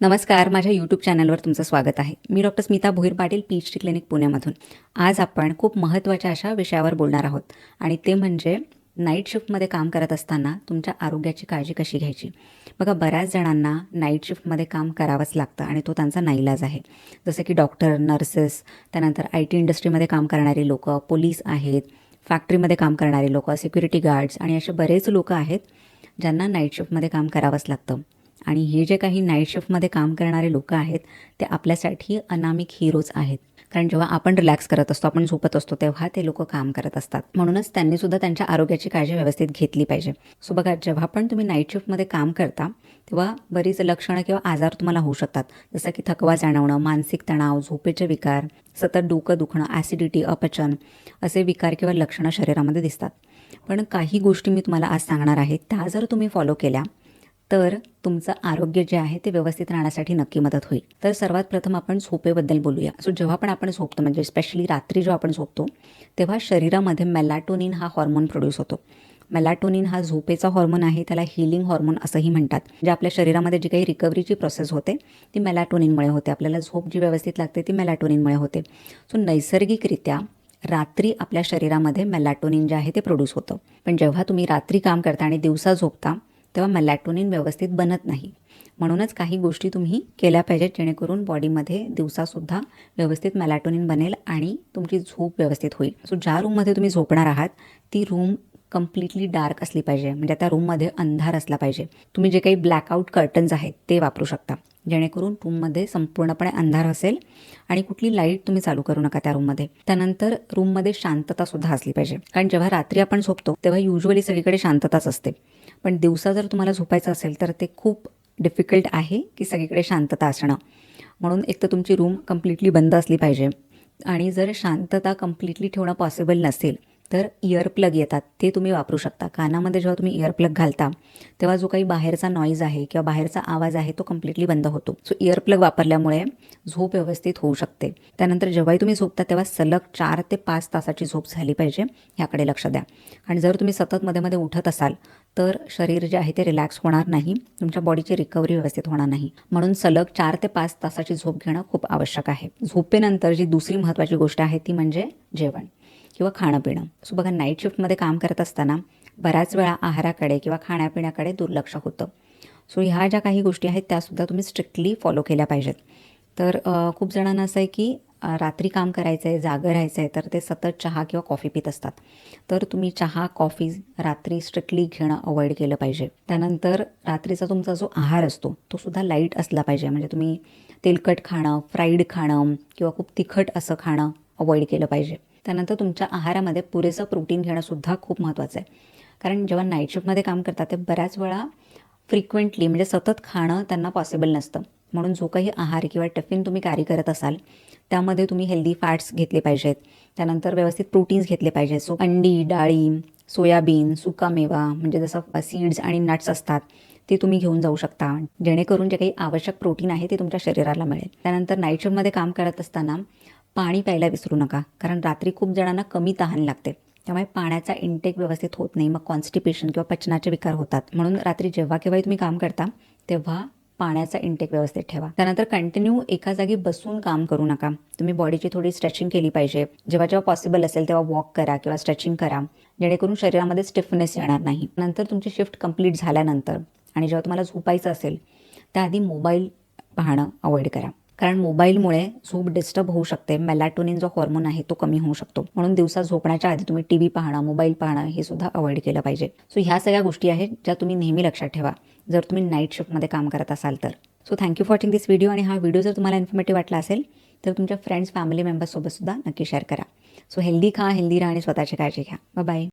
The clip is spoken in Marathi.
नमस्कार माझ्या यूट्यूब चॅनलवर तुमचं स्वागत आहे. मी doctor Smita Bhoir Patil P H D clinic पुण्यामधून. आज आपण खूप महत्त्वाच्या अशा विषयावर बोलणार आहोत आणि ते म्हणजे नाईट शिफ्टमध्ये काम करत असताना तुमच्या आरोग्याची काळजी कशी घ्यायची? बघा बऱ्याच जणांना नाईट शिफ्टमध्ये काम करावंच लागतं आणि तो त्यांचा नाईलाज आहे. जसं की डॉक्टर नर्सेस त्यानंतर आय टी इंडस्ट्रीमध्ये काम करणारी लोकं पोलीस आहेत फॅक्टरीमध्ये काम करणारे लोकं सिक्युरिटी गार्ड्स आणि असे बरेच लोकं आहेत ज्यांना नाईट शिफ्टमध्ये काम करावंच लागतं. आणि हे जे काही नाईट शिफ्टमध्ये काम करणारे लोक आहेत ते आपल्यासाठी अनामिक हिरोज आहेत. कारण जेव्हा आपण रिलॅक्स करत असतो आपण झोपत असतो तेव्हा ते लोक काम करत असतात. म्हणूनच त्यांनी सुद्धा त्यांच्या आरोग्याची काळजी व्यवस्थित घेतली पाहिजे. सो बघा जेव्हा पण तुम्ही नाईट शिफ्टमध्ये काम करता तेव्हा बरीच लक्षणं किंवा आजार तुम्हाला होऊ शकतात. जसं की थकवा जाणवणं मानसिक तणाव झोपेचे विकार सतत डोकं दुखणं ॲसिडिटी अपचन असे विकार किंवा लक्षणं शरीरामध्ये दिसतात. पण काही गोष्टी मी तुम्हाला आज सांगणार आहे त्या जर तुम्ही फॉलो केल्या तर तुमचं आरोग्य जे आहे ते व्यवस्थित राहण्यासाठी नक्की मदत होईल. तर सर्वात प्रथम आपण झोपेबद्दल बोलूया. सो जेव्हा पण आपण झोपतो म्हणजे स्पेशली रात्री जेव्हा आपण झोपतो तेव्हा शरीरामध्ये मेलॅटोनिन हा हॉर्मोन प्रोड्यूस होतो. मेलॅटोनिन हा झोपेचा हॉर्मोन आहे त्याला हिलिंग हॉर्मोन असंही म्हणतात. म्हणजे आपल्या शरीरामध्ये जी काही रिकव्हरीची प्रोसेस होते ती मेलॅटोनिनमुळे होते. आपल्याला झोप जी व्यवस्थित लागते ती मेलॅटोनिनमुळे होते. सो नैसर्गिकरित्या रात्री आपल्या शरीरामध्ये मेलॅटोनिन जे आहे ते प्रोड्यूस होतं. पण जेव्हा तुम्ही रात्री काम करता आणि दिवसा झोपता तेव्हा मॅलॅटोनिन व्यवस्थित बनत नाही. म्हणूनच काही गोष्टी तुम्ही केल्या पाहिजेत जेणेकरून बॉडीमध्ये दिवसासुद्धा व्यवस्थित मॅलॅटोनिन बनेल आणि तुमची झोप व्यवस्थित होईल. सो ज्या रूममध्ये तुम्ही झोपणार आहात ती रूम कम्प्लिटली डार्क असली पाहिजे. म्हणजे त्या रूममध्ये अंधार असला पाहिजे. तुम्ही जे काही ब्लॅकआउट कर्टन्स आहेत ते वापरू शकता. जेणेकरून रूममध्ये संपूर्णपणे अंधार असेल आणि कुठली लाइट तुम्ही चालू करू नका त्या रूममध्ये त्यानंतर रूममध्ये शांततासुद्धा असली पाहिजे. कारण जेव्हा रात्री आपण झोपतो तेव्हा युजली सगळीकडे शांतताच असते. पण दिवसा जर तुम्हाला झोपायचं असेल तर ते खूप डिफिकल्ट आहे की सगळीकडे शांतता असणं. म्हणून एक तर तुमची रूम कम्प्लिटली बंद असली पाहिजे. आणि जर शांतता कम्प्लिटली ठेवणं पॉसिबल नसेल तर इयरप्लग येतात ते तुम्ही वापरू शकता. कानामध्ये जेव्हा तुम्ही इयरप्लग घालता तेव्हा जो काही बाहेरचा नॉईज आहे किंवा बाहेरचा आवाज आहे तो कम्प्लिटली बंद होतो. सो इयरप्लग वापरल्यामुळे झोप व्यवस्थित होऊ शकते. त्यानंतर जेव्हाही तुम्ही झोपता तेव्हा सलग चार ते पाच तासाची झोप झाली पाहिजे ह्याकडे लक्ष द्या. आणि जर तुम्ही सतत मध्ये मध्ये उठत असाल तर शरीर जे आहे ते रिलॅक्स होणार नाही तुमच्या बॉडीची रिकव्हरी व्यवस्थित होणार नाही. म्हणून सलग चार ते पाच तासाची झोप घेणं खूप आवश्यक आहे. झोपेनंतर जी दुसरी महत्त्वाची गोष्ट आहे ती म्हणजे जेवण. किंवा खाणं पिणं सो बघा नाईट शिफ्टमध्ये काम करत असताना बऱ्याच वेळा आहाराकडे किंवा खाण्यापिण्याकडे दुर्लक्ष होतं. सो ह्या ज्या काही गोष्टी आहेत त्यासुद्धा तुम्ही स्ट्रिक्टली फॉलो केल्या पाहिजेत. तर खूप जणांना असं आहे की रात्री काम करायचं आहे जागं राहायचं आहे तर ते सतत चहा किंवा कॉफी पित असतात. तर तुम्ही चहा कॉफी रात्री स्ट्रिक्टली घेणं अवॉइड केलं पाहिजे. त्यानंतर रात्रीचा तुमचा जो आहार असतो तो सुद्धा लाइट असला पाहिजे. म्हणजे तुम्ही तेलकट खाणं फ्राईड खाणं किंवा खूप तिखट असं खाणं अवॉइड केलं पाहिजे. त्यानंतर तुमच्या आहारामध्ये पुरेसं प्रोटीन घेणंसुद्धा खूप महत्त्वाचं आहे. कारण जेव्हा नाईट शिफ्टमध्ये काम करतात ते बऱ्याच वेळा फ्रिक्वेंटली म्हणजे सतत खाणं त्यांना पॉसिबल नसतं. म्हणून जो काही आहार किंवा टफिन तुम्ही कॅरी करत असाल त्यामध्ये तुम्ही हेल्दी फॅट्स घेतले पाहिजेत. त्यानंतर व्यवस्थित प्रोटीन्स घेतले पाहिजेत. सो अंडी डाळी सोयाबीन सुकामेवा म्हणजे जसं सीड्स आणि नट्स असतात ते तुम्ही घेऊन जाऊ शकता. जेणेकरून जे काही आवश्यक प्रोटीन आहे ते तुमच्या शरीराला मिळेल. त्यानंतर नाईट शिफ्टमध्ये काम करत असताना पाणी प्यायला विसरू नका कारण रात्री खूप जणांना कमी तहान लागते. त्यामुळे पाण्याचा इंटेक व्यवस्थित होत नाही मग कॉन्स्टिपेशन किंवा पचनाचे विकार होतात. म्हणून रात्री जेव्हा केव्हाही तुम्ही काम करता तेव्हा पाण्याचा इंटेक व्यवस्थित ठेवा. त्यानंतर कंटिन्यू एका जागी बसून काम करू नका. तुम्ही बॉडीची थोडी स्ट्रेचिंग केली पाहिजे. जेव्हा जेव्हा पॉसिबल असेल तेव्हा वॉक करा किंवा स्ट्रेचिंग करा. जेणेकरून शरीरामध्ये स्टिफनेस येणार नाही. नंतर तुमची शिफ्ट कंप्लीट झाल्यानंतर आणि जेव्हा तुम्हाला झोपायचं असेल त्याआधी मोबाईल पाहणं अवॉइड करा. कारण मोबाईलमुळे झोप डिस्टर्ब होऊ शकते. मेलॅटोनिन जो हॉर्मोन आहे तो कमी होऊ शकतो. म्हणून दिवसा झोपण्याच्या आधी तुम्ही टी व्ही पाहणं मोबाईल पाहणं हे सुद्धा अवॉइड केलं पाहिजे. सो ह्या सगळ्या गोष्टी आहेत ज्या तुम्ही नेहमी लक्षात ठेवा. जर तुम्ही नाईट शिफ्टमध्ये काम करत असाल तर. So thank you for watching this video आणि हा व्हिडिओ जर तुम्हाला इन्फॉर्मेटिव्ह वाटला असेल तर तुमच्या फ्रेंड्स फॅमिली मेंबर्ससोबत सुद्धा नक्की शेअर करा. सो हेल्दी खा हेल्दी राहा आणि स्वतःची काळजी घ्या. बाय